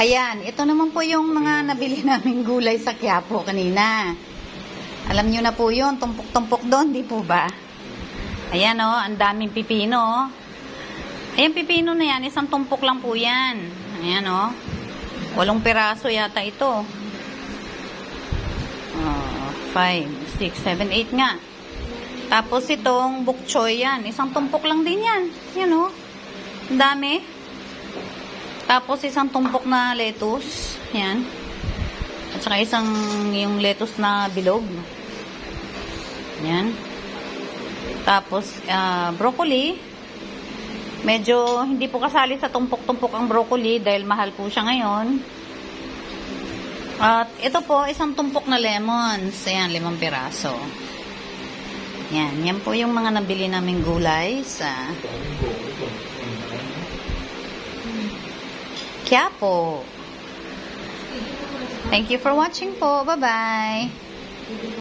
Ayan, ito naman po yung mga nabili naming gulay sa Quiapo kanina. Alam nyo na po yun, tumpok-tumpok doon, di po ba? Ayan o, ang daming pipino. oh. Ayan, pipino na yan, isang tumpok lang po yan. Ayan o, walong piraso yata ito. Oh, 5, 6, 7, 8 nga. Tapos itong bok choy yan, isang tumpok lang din yan. Yan o, ang dami. Tapos isang tumpok na lettuce. Yan. At saka isang yung lettuce na bilog. Yan. Tapos ah, broccoli. Medyo hindi po kasali sa tumpok-tumpok ang broccoli dahil mahal po siya ngayon. At ito po, isang tumpok na lemons. Ayan, limang piraso. Yan, yan po yung mga nabili naming gulay sa Quiapo. Thank you for watching po. Bye-bye.